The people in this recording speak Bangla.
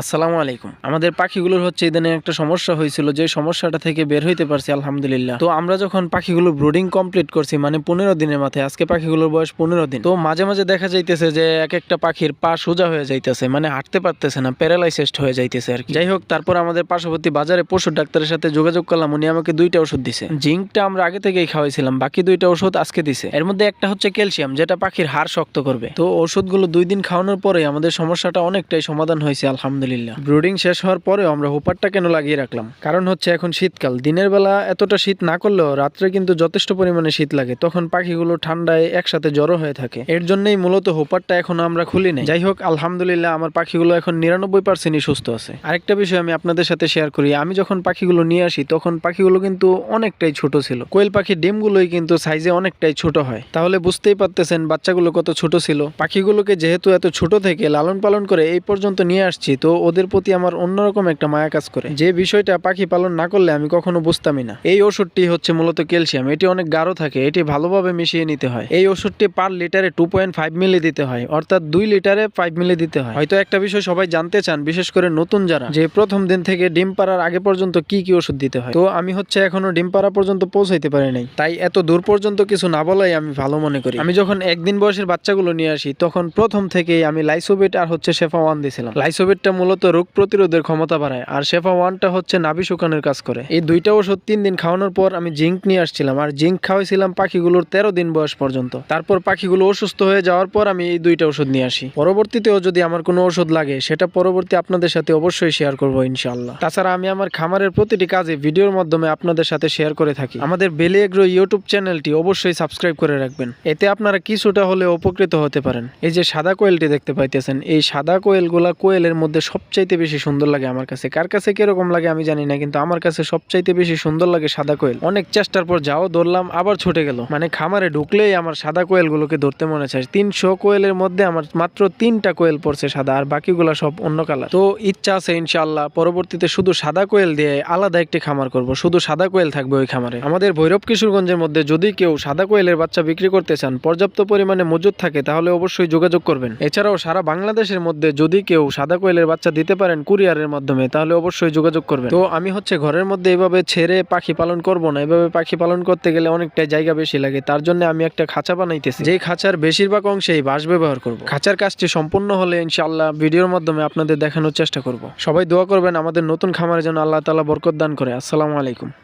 আসসালামু আলাইকুম। আমাদের পাখিগুলোর হচ্ছে ইদানিং একটা সমস্যা হয়েছিল, যে সমস্যাটা থেকে বের হইতে পারছি, আলহামদুলিল্লাহ। তো আমরা যখন পাখিগুলো ব্রুডিং কমপ্লিট করছি মানে পনেরো দিনের মাথায়, আজকে পাখিগুলোর বয়স পনেরো দিন, তো মাঝে মাঝে দেখা যাইতেছে যে এক একটা পাখির পা সোজা হয়ে যাইতেছে মানে হাঁটতে পারতেছে না, প্যারালাইসিসড হয়ে যাইতেছে আর কি। যাই হোক, তারপর আমাদের পার্শ্ববর্তী বাজারে পশু ডাক্তারের সাথে যোগাযোগ করলাম, উনি আমাকে দুইটা ওষুধ দিছে। জিঙ্কটা আমরা আগে থেকেই খাওয়াইছিলাম, বাকি দুইটা ওষুধ আজকে দিছে। এর মধ্যে একটা হচ্ছে ক্যালসিয়াম, যেটা পাখির হাড় শক্ত করবে। তো ওষুধগুলো দুই দিন খাওয়ানোর পরে আমাদের সমস্যাটা অনেকটাই সমাধান হয়েছে, আলহামদুলিল্লাহ। ব্রুডিং শেষ হওয়ার পরেও আমরা হোপারটা কেন লাগিয়ে রাখলাম? কারণ হচ্ছে এখন শীতকাল। দিনের বেলা এতটা শীত না করলেও রাত্রে কিন্তু যথেষ্ট পরিমাণে শীত লাগে। তখন পাখিগুলো ঠান্ডায় একসাথে জড়ো হয়ে থাকে। এর জন্যই মূলত হোপারটা এখন আমরা খুলি নাই। যাই হোক, আলহামদুলিল্লাহ আমার পাখিগুলো এখন নিরানব্বই পার্সেন্টই সুস্থ আছে। আরেকটা বিষয় আমি আপনাদের সাথে শেয়ার করি। আমি যখন পাখিগুলো নিয়ে আসি, তখন পাখিগুলো কিন্তু অনেকটাই ছোট ছিল। কোয়েল পাখির ডিমগুলোই কিন্তু সাইজে অনেকটাই ছোট হয়। তাহলে বুঝতেই পারতেছেন বাচ্চাগুলো কত ছোট ছিল। পাখিগুলোকে যেহেতু এত ছোট থেকে লালন পালন করে এই পর্যন্ত নিয়ে আসছি, তো ওদের প্রতি আমার অন্যরকম একটা মায়া কাজ করে। যে বিষয়টা পাখি পালন না করলে আমি কখনো বুঝতামই না। এই ওষুধটি হচ্ছে মূলত ক্যালসিয়াম। এটি অনেক গাঢ় থাকে। এটি ভালোভাবে মিশিয়ে নিতে হয়। এই ওষুধটি পার লিটারে টু পয়েন্ট ফাইভ মিলি দিতে হয়। অর্থাৎ দুই লিটারে ফাইভ মিলি দিতে হয়। হয়তো একটা বিষয় সবাই জানতে চান, বিশেষ করে নতুন যারা, যে প্রথম দিন থেকে ডিম পাড়ার আগে পর্যন্ত কি কি ওষুধ দিতে হয়। তো আমি হচ্ছে এখনও ডিম পাড়া পর্যন্ত পৌঁছাইতে পারি নাই। তাই এত দূর পর্যন্ত কিছু না বলাই আমি ভালো মনে করি। আমি যখন একদিন বয়সের বাচ্চাগুলো নিয়ে আসি, তখন প্রথম থেকেই আমি লাইসোবেট আর হচ্ছে শেফা ওয়ান দিয়েছিলাম লাইসোবেটটা মূলত রোগ প্রতিরোধের ক্ষমতা বাড়ায়, আর শেফা ওয়ানটা হচ্ছে নাভি শুকানোর কাজ করে। এই দুইটা ওষুধ তিন দিন খাওয়ানোর পর আমি জিঙ্ক নিয়ে আসছিলাম, আর জিঙ্ক খাওয়াইছিলাম পাখিগুলোর তেরো দিন বয়স পর্যন্ত। তারপর পাখিগুলো অসুস্থ হয়ে যাওয়ার পর আমি এই দুইটা ওষুধ নিয়ে আসি। পরবর্তীতেও যদি আমার কোনো ওষুধ লাগে, সেটা পরবর্তী আপনাদের সাথে অবশ্যই শেয়ার করব ইনশাআল্লাহ। তাছাড়া আমি আমার খামারের প্রতিটি কাজে ভিডিওর মাধ্যমে আপনাদের সাথে শেয়ার করে থাকি। আমাদের বেলি এগ্রো ইউটিউব চ্যানেলটি অবশ্যই সাবস্ক্রাইব করে রাখবেন। এতে আপনারা কিছুটা হলে উপকৃত হতে পারেন। এই যে সাদা কোয়েলটি দেখতে পাইতেছেন, এই সাদা কোয়েলগুলা কোয়েলের মধ্যে সবচাইতে বেশি সুন্দর লাগে আমার কাছে। কার কাছে কীরকম লাগে আমি জানি না, কিন্তু আমার কাছে সবচাইতে বেশি সুন্দর লাগে সাদা কোয়েল। অনেক চেষ্টার পর যাও, ধরলাম, আবার ছুটে গেল। মানে খামারে ঢুকলেই আমার সাদা কোয়েলগুলোকে ধরতে মনে চায়। তিনশো কোয়েলের মধ্যে আমার মাত্র তিনটা কোয়েল পড়ছে সাদা, আর বাকিগুলা সব অন্য কালার। তো ইচ্ছা আছে ইনশাআল্লাহ, পরবর্তীতে শুধু সাদা কোয়েল দিয়ে আলাদা একটি খামার করব। শুধু সাদা কোয়েল থাকবে ওই খামারে। আমাদের ভৈরব কিশোরগঞ্জের মধ্যে যদি কেউ সাদা কোয়েলের বাচ্চা বিক্রি করতে চান, পর্যাপ্ত পরিমাণে মজুদ থাকে, তাহলে অবশ্যই যোগাযোগ করবেন। এছাড়াও সারা বাংলাদেশের মধ্যে যদি কেউ সাদা কোয়েলের বাচ্চা দিতে পারেন কুরিয়ারের মাধ্যমে, তাহলে অবশ্যই যোগাযোগ করবেন। তো আমি হচ্ছে ঘরের মধ্যে এভাবে ছেড়ে পাখি পালন করব না। এভাবে পাখি পালন করতে গেলে অনেকটা জায়গা বেশি লাগে। তার জন্য আমি একটা খাঁচা বানাইতেছি। যেই খাঁচার বেশিরভাগ অংশেই বাঁশ ব্যবহার করব। খাঁচার কাজটি সম্পূর্ণ হলে ইনশাল্লাহ ভিডিওর মাধ্যমে আপনাদের দেখানোর চেষ্টা করব। সবাই দোয়া করবেন আমাদের নতুন খামারের জন্য আল্লাহ তালা বরকত দান করে। আসসালামু আলাইকুম।